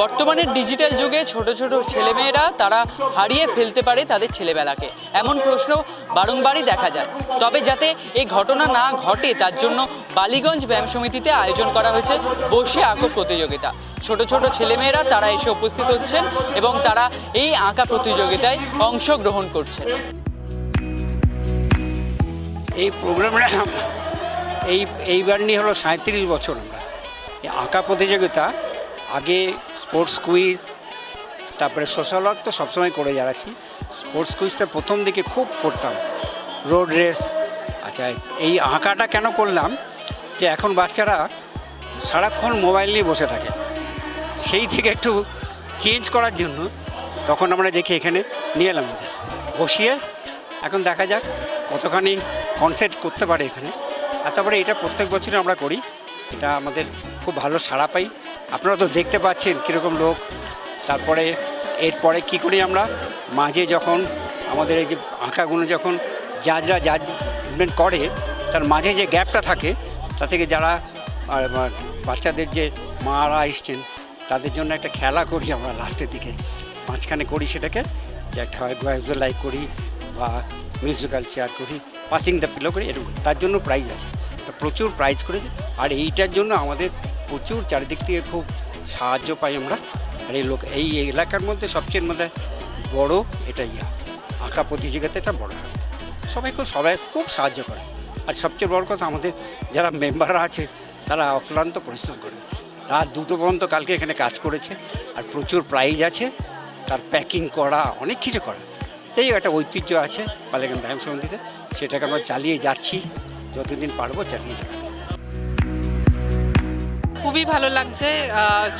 বর্তমানের ডিজিটাল যুগে ছোট ছোট ছেলেমেয়েরা তারা হারিয়ে ফেলতে পারে তাদের ছেলেবেলাকে। এমন প্রশ্ন বারংবারই দেখা যায়। তবে যাতে এই ঘটনা না ঘটে, তার জন্য বালিগঞ্জ ব্যায়াম সমিতিতে আয়োজন করা হয়েছে বসে আঁকো প্রতিযোগিতা। ছোট ছোট ছেলেমেয়েরা তারা এসে উপস্থিত হচ্ছেন এবং তারা এই আঁকা প্রতিযোগিতায় অংশগ্রহণ করছেন। এই প্রোগ্রামটা এই, এইবার নিয়ে হলো সাঁত্রিশ বছর আমরা। আঁকা প্রতিযোগিতা, আগে স্পোর্টস কুইজ, তারপরে সোশ্যাল ওয়ার্ক তো সবসময় করে যাচ্ছি। স্পোর্টস কুইজটা প্রথম দিকে খুব করতাম। রোড রেস আচ্ছা এই আঁকাটা কেন করলাম? যে এখন বাচ্চারা সারাক্ষণ মোবাইল নিয়ে বসে থাকে। সেই থেকে একটু চেঞ্জ করার জন্য তখন আমরা দেখি এখানে নিয়ে এলাম। বসিয়ে এখন দেখা যাক কতখানি কনসেপ্ট করতে পারে এখানে। আর তারপরে এটা প্রত্যেক বছরই আমরা করি। এটা আমাদের খুব ভালো সাড়া পাই। আপনারা তো দেখতে পাচ্ছেন কীরকম লোক। তারপরে এরপরে কি করি আমরা? মাঝে যখন আমাদের এই যে আঁকাগুলো যখন জাজরা জাজমেন্ট করে, তার মাঝে যে গ্যাপটা থাকে তা থেকে যারা বাচ্চাদের যে মারা এসছেন, তাদের জন্য একটা খেলা করি আমরা লাস্টের দিকে। মাঝখানে করি সেটাকে, যে একটা হয় লাইক করি বা মিউজিক্যাল চেয়ার করি। পাসিং দ্য পিলো করি এরকম তার জন্য প্রাইজ আছে। প্রচুর প্রাইজ করেছে। আর এইটার জন্য আমাদের প্রচুর চারিদিক থেকে খুব সাহায্য পাই আমরা। আর এই লোক এই এলাকার মধ্যে সবচেয়ে মধ্যে বড় এটা ইয়া। আঁকা প্রতিযোগিতাটা বড়। হয় সবাই খুব সবাই খুব সাহায্য করে। আর সবচেয়ে বড় কথা আমাদের যারা মেম্বাররা আছে, তারা অক্লান্ত পরিশ্রম করে। রাত দুটো পর্যন্ত কালকে এখানে কাজ করেছে। আর প্রচুর প্রাইজ আছে। তার প্যাকিং করা, অনেক কিছু করা। এই একটা ঐতিহ্য আছে পালেগান ব্যায়াম সমিতিতে। সেটাকে আমরা চালিয়ে যাচ্ছি। যতদিন পারব চালিয়ে যাব। খুবই ভালো লাগছে।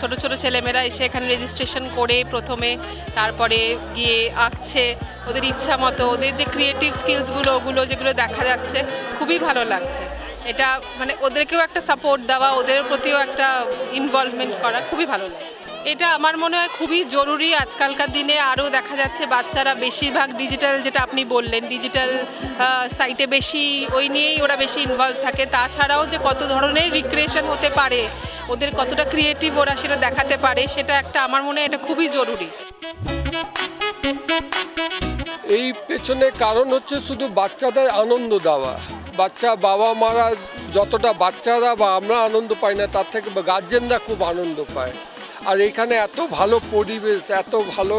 ছোট ছোট ছেলেমেয়েরা এসে এখানে রেজিস্ট্রেশন করে প্রথমে, তারপরে গিয়ে আঁকছে। ওদের ইচ্ছা মতো, ওদের যে ক্রিয়েটিভ স্কিলসগুলো ওগুলো যেগুলো দেখা যাচ্ছে, খুবই ভালো লাগছে। এটা মানে ওদেরকেও একটা সাপোর্ট দেওয়া, ওদের প্রতিও একটা ইনভলভমেন্ট করা খুবই ভালো লাগছে। এটা আমার মনে হয় খুবই জরুরি আজকালকার দিনে। আরও দেখা যাচ্ছে বাচ্চারা বেশিরভাগ ডিজিটাল যেটা আপনি বললেন ডিজিটাল সাইটে বেশি ওই নিয়েই ওরা বেশি ইনভলভ থাকে। তাছাড়াও যে কত ধরনের রিক্রিয়েশন হতে পারে, ওদের কতটা ক্রিয়েটিভ ওরা সেটা দেখাতে পারে, সেটা একটা আমার মনে হয় এটা খুবই জরুরি। এই পেছনে কারণ হচ্ছে শুধু বাচ্চাদের আনন্দ দেওয়া। বাচ্চা বাবা মারা যতটা বাচ্চারা বা আমরা আনন্দ পাই না, তার থেকে গার্জেনরা খুব আনন্দ পায়। আর এখানে এত ভালো পরিবেশ, এত ভালো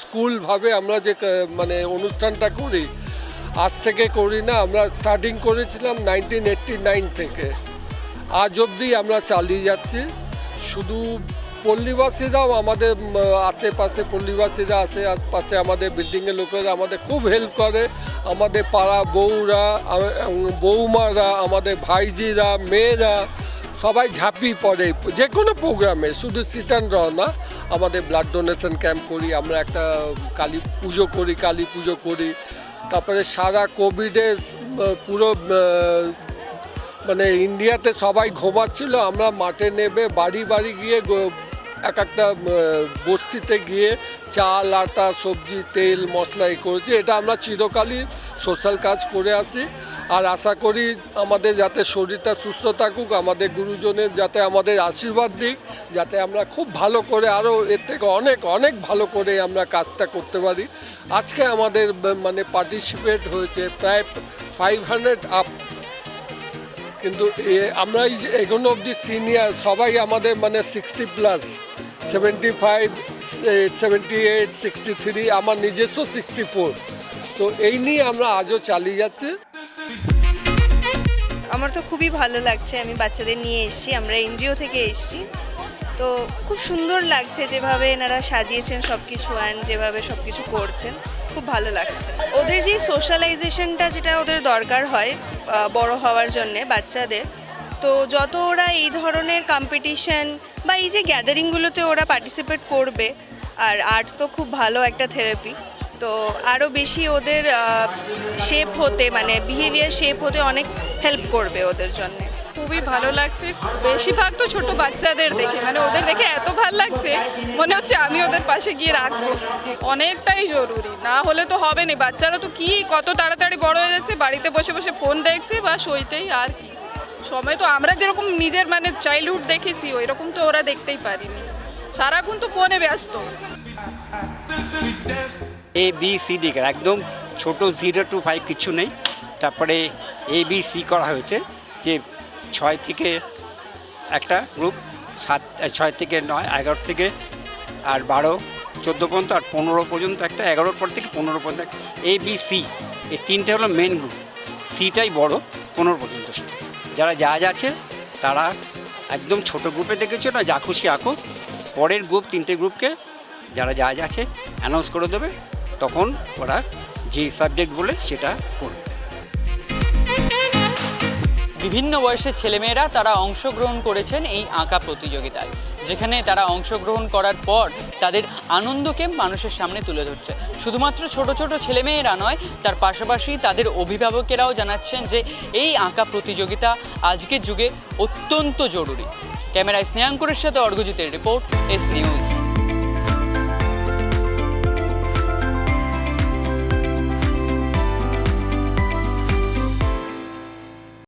স্কুলভাবে আমরা যে মানে অনুষ্ঠানটা করি, আজ থেকে করি না, আমরা স্টার্টিং করেছিলাম নাইনটিন এইট্টি নাইন থেকে। আজ অবধি আমরা চালিয়ে যাচ্ছি। শুধু পল্লীবাসীরাও আমাদের আশেপাশে পল্লীবাসীরা আছে পাশে আমাদের বিল্ডিংয়ের লোকেরা আমাদের খুব হেল্প করে। আমাদের পাড়া বউরা বৌমারা, আমাদের ভাইজিরা, মেয়েরা সবাই ঝাঁপিয়ে পড়ে। যে কোনো প্রোগ্রামে, শুধু সিট অ্যান্ড র না আমাদের ব্লাড ডোনেশন ক্যাম্প করি, আমরা একটা কালী পুজো করি, কালী পুজো করি। তারপরে সারা কোভিডে পুরো মানে ইন্ডিয়াতে সবাই ঘুমাচ্ছিল, আমরা মাঠে নেবে বাড়ি বাড়ি গিয়ে এক একটা বস্তিতে গিয়ে চাল আটা, সবজি, তেল, মশলা এ করেছি। এটা আমরা চিরকালই সোশ্যাল কাজ করে আসি। আর আশা করি আমাদের যাতে শরীরটা সুস্থ থাকুক, আমাদের গুরুজনের যাতে আমাদের আশীর্বাদ দিক, যাতে আমরা খুব ভালো করে আরও এর থেকে অনেক অনেক ভালো করে আমরা কাজটা করতে পারি। আজকে আমাদের মানে পার্টিসিপেট হয়েছে প্রায় ফাইভ হান্ড্রেড আপ কিন্তু আমরা এখনও অবধি সিনিয়র সবাই আমাদের মানে sixty plus seventy five seventy eight sixty three আমার নিজস্ব সিক্সটি ফোর তো এই নিয়ে আমরা আজও চালিয়ে যাচ্ছি। আমার তো খুবই ভালো লাগছে, আমি বাচ্চাদের নিয়ে এসেছি, আমরা এনজিও থেকে এসেছি। তো খুব সুন্দর লাগছে যেভাবে এনারা সাজিয়েছেন সব কিছু অ্যান্ড যেভাবে সব কিছু করছেন, খুব ভালো লাগছে। ওদের যে সোশ্যালাইজেশনটা যেটা ওদের দরকার হয় বড় হওয়ার জন্যে বাচ্চাদের, তো যত ওরা এই ধরনের কম্পিটিশন বা এই যে গ্যাদারিংগুলোতে ওরা পার্টিসিপেট করবে, আর আর্ট তো খুব ভালো একটা থেরাপি তো আরও বেশি ওদের শেপ হতে মানে বিহেভিয়ার শেপ হতে অনেক হেল্প করবে ওদের জন্যে। খুবই ভালো লাগছে। বেশিরভাগ তো ছোট বাচ্চাদের দেখে মানে ওদের দেখে এত ভালো লাগছে, মনে হচ্ছে আমি ওদের পাশে গিয়ে রাখব। অনেকটাই জরুরি, না হলে তো হবে না। বাচ্চারা তো কি কত তাড়াতাড়ি বড় হয়ে যাচ্ছে, বাড়িতে বসে বসে ফোন দেখছে বা সইতেই আর কি। সময় তো আমরা যেরকম নিজের মানে চাইল্ডহুড দেখেছি ওই রকম তো ওরা দেখতেই পারিনি। সারাক্ষণ তো ফোনে ব্যস্ত। এ বি সি ডি একদম ছোট জিরো টু ফাইভ কিছু নেই। তারপরে এ বি সি করা হয়েছে যে ছয় থেকে একটা গ্রুপ সাত ছয় থেকে নয়, এগারো থেকে আর বারো, চোদ্দ পর্যন্ত আর পনেরো পর্যন্ত একটা, এগারোর পর থেকে পনেরো পর্যন্ত এ বি সি এই তিনটে হলো মেন গ্রুপ সিটাই বড়, পনেরো পর্যন্ত যারা জাহাজ আছে, তারা একদম ছোট গ্রুপে দেখেছ না, যা খুশি আঁকো। পরের গ্রুপ তিনটে গ্রুপকে যারা জাহাজ আছে অ্যানাউন্স করে দেবে, তখন ওরা যেই সাবজেক্ট বলে সেটা করবে। বিভিন্ন বয়সের ছেলেমেয়েরা তারা অংশগ্রহণ করেছেন এই আঁকা প্রতিযোগিতায়, যেখানে তারা অংশগ্রহণ করার পর তাদের আনন্দকে মানুষের সামনে তুলে ধরছে। শুধুমাত্র ছোট ছোট ছেলেমেয়েরা নয়, তার পাশাপাশি তাদের অভিভাবকেরাও জানাচ্ছেন যে এই আঁকা প্রতিযোগিতা আজকের যুগে অত্যন্ত জরুরি। ক্যামেরায় স্নেহাঙ্কুরের সাথে অর্ঘজিতের রিপোর্ট এস নিউজ